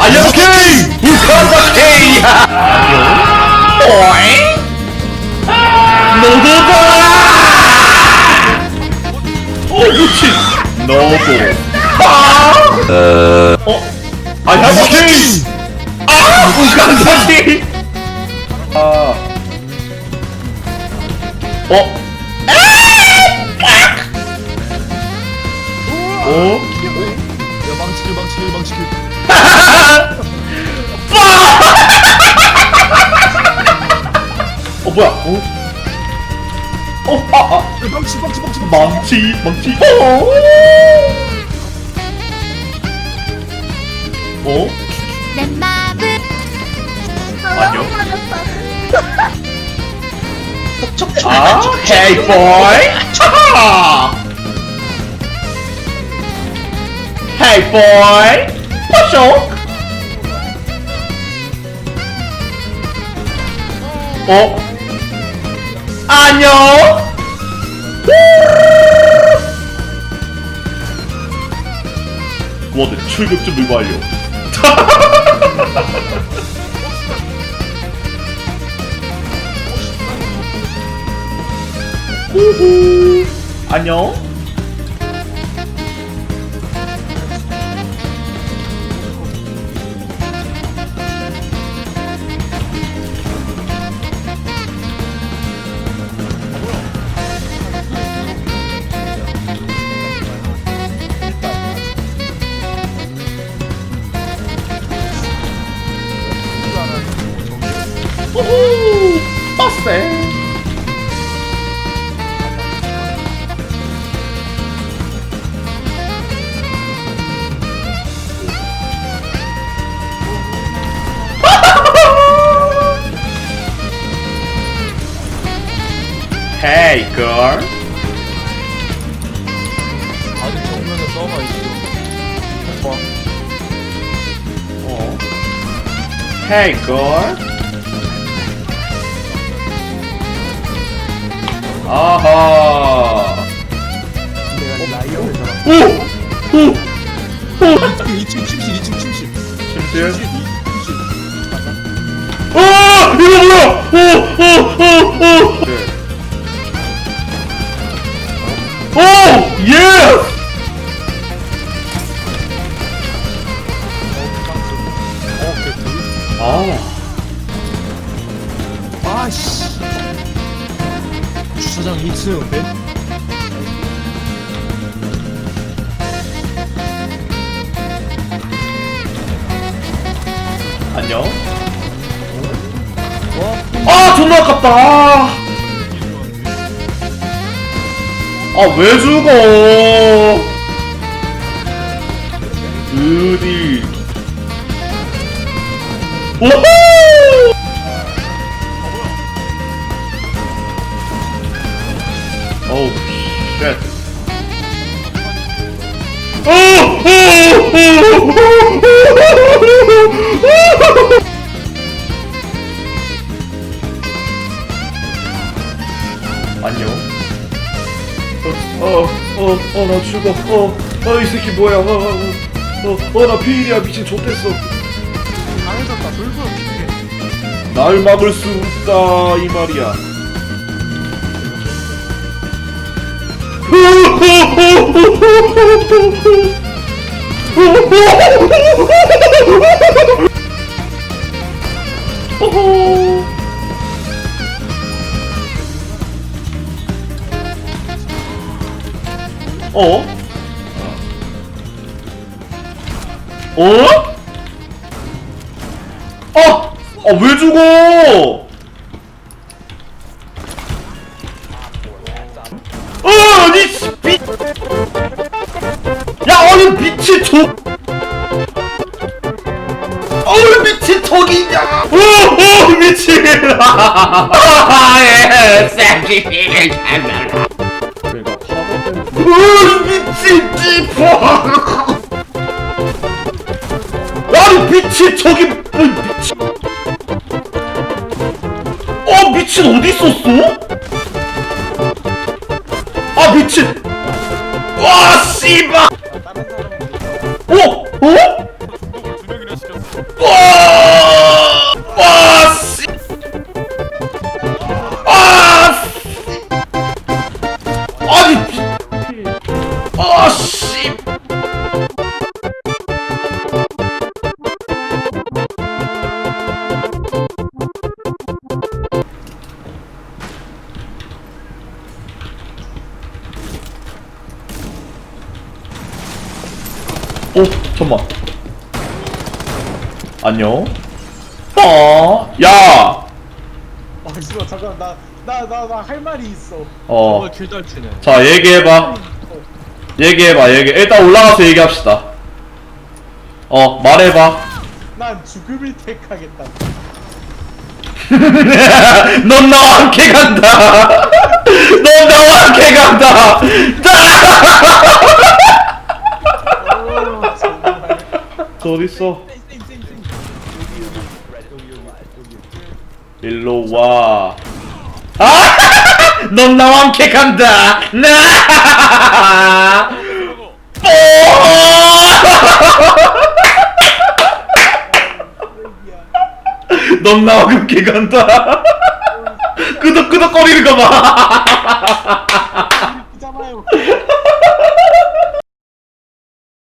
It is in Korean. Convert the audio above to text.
알려오케이! 이카다 케이야! 오잉? 너도! 어, 미친! 너도 봐! 어? 알려오케이! 아! 우간사키! 아. 어? 어? 야 망치길 망치길 망치길 어 뭐야? 어? 어? 아, 아. 야, 망치 망치 망치 망치, 망치. 어? 어? 내 맘을 아니요. 아, hey boy. 차 Hey boy. 포쇼. 어? 안녕. 워드 출국 준비 완료. 안녕. 후후. 빡세. Hey girl. 아직 정면에 써봐 있어 봐 어. Hey girl. 아하. 내가 라이어 를 잡아 오! 오! 오! 2층 침실 2층 침실. 침실 2층 아! 이거 뭐야? 오! 오! 오! 오! 네. 오! 예! 어 아. 아씨 주차장 2층 벤 안녕. 와 아, 존나 아깝다. 아. 아, 왜 죽어? 어디? 오호! 안녕. 어, 어, 어, 어, 나 죽어. 어, 어, 이 새끼 뭐야? 어, 어, 어, 어, 나 피일이야. 미친 좆됐어. 강해졌다 어떡해 날 막을 수 없다 이 말이야. 어? 어? 아! 아, 왜 죽어? 어, 어, 왜 미친? 어, 어, 미친! 아, 예, 쌤기를 잡아라. 그러니까, 어, 미친 찌퍼! 아니, 미친 저기, 뭐, 미친... 어 미친 어디 있었어? 아 미친 와 씨발! 오! 오, 잠만. 안녕. 어, 야. 아 싫어 잠깐 나나 나 나 할 말이 있어. 어, 정말 길잘 치네. 자 얘기해봐. 얘기해봐. 얘기. 일단 올라가서 얘기합시다. 어, 말해봐. 난 죽음을 택하겠다. 넌 나와 함께 간다. 넌 나와 함께 간다. 어디 있어? 일로 와. 아! 넌 나와 함께 간다. 나. 뽀! 넌 나와 함께 간다. 끄덕끄덕거리는 거 봐.